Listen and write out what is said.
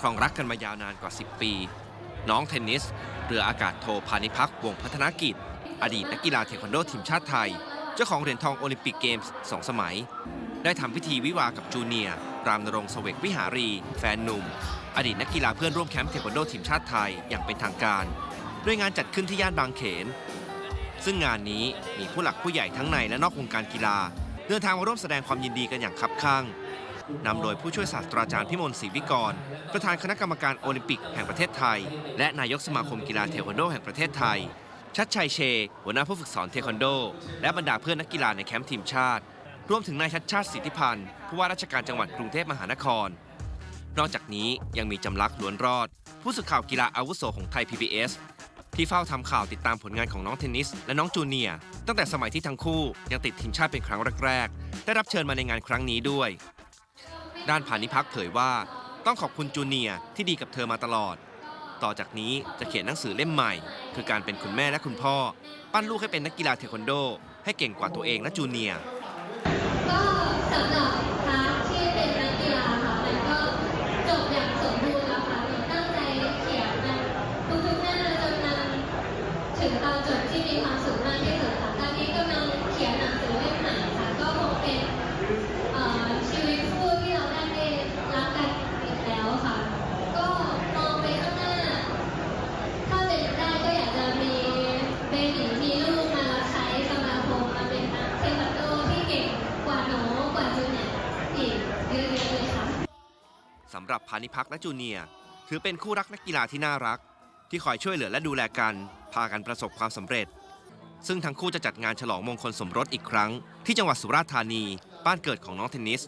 ครองรักกันมายาวนานกว่า 10 ปี น้องเทนนิส เรืออากาศโทพานิพักวงพัฒนากิจ อดีตนักกีฬาเทควันโดทีมชาติไทย เจ้าของเหรียญทองโอลิมปิกเกมส์สองสมัย ได้ทำพิธีวิวากับจูเนียร์รามนรงค์เสวกวิหารี แฟนหนุ่ม อดีตนักกีฬาเพื่อนร่วมแคมป์เทควันโดทีมชาติไทยอย่างเป็นทางการ ด้วยงานจัดขึ้นที่ย่านบางเขน ซึ่งงานนี้มีผู้หลักผู้ใหญ่ทั้งในและนอกวงการกีฬา เดินทางมาร่วมแสดงความยินดีกันอย่างคับข้าง นำโดยผู้ช่วยศาสตราจารย์พิมลศรีวิกร ประธานคณะกรรมการโอลิมปิกแห่งประเทศไทย และนายกสมาคมกีฬาเทควันโดแห่งประเทศไทย ชัดชัยเช หัวหน้าผู้ฝึกสอนเทควันโด และบรรดาเพื่อนนักกีฬาในแคมป์ทีมชาติ รวมถึงนายชัดชาติสิทธิพันธ์ผู้ว่าราชการจังหวัดกรุงเทพมหานคร นอกจากนี้ยังมีจำลักษ์ล้วนรอด ผู้สื่อข่าวกีฬาอาวุโสของไทย PBS ที่เฝ้าทำข่าวติดตามผลงานของน้องเทนนิส และน้องจูเนียร์ตั้งแต่สมัยที่ทั้งคู่ยังติดทีมชาติเป็นครั้งแรกๆได้รับเชิญมาในงานครั้งนี้ด้วย ด้านพานิพักเผยว่า ต้องขอบคุณจูเนียที่ดีกับเธอมาตลอด ต่อจากนี้จะเขียนหนังสือเล่มใหม่ คือการเป็นคุณแม่และคุณพ่อ ปั้นลูกให้เป็นนักกีฬาเทควันโด ให้เก่งกว่าตัวเองและจูเนียก็สำหรับพาร์ทที่เป็นนักกีฬาค่ะมันก็จบอย่างสมบูรณ์แล้วค่ะหนูตั้งใจเขียนมันทุกๆหน้าจนนำถึงตอนจบที่มีความสุขมากที่สุดค่ะ สำหรับพานิพักและจูเนียถือเป็นคู่รักนักกีฬาที่น่ารัก ที่คอยช่วยเหลือและดูแลกัน พากันประสบความสำเร็จ ซึ่งทั้งคู่จะจัดงานฉลองมงคลสมรสอีกครั้ง ที่จังหวัดสุราษฎร์ธานี บ้านเกิดของน้องเทนนิส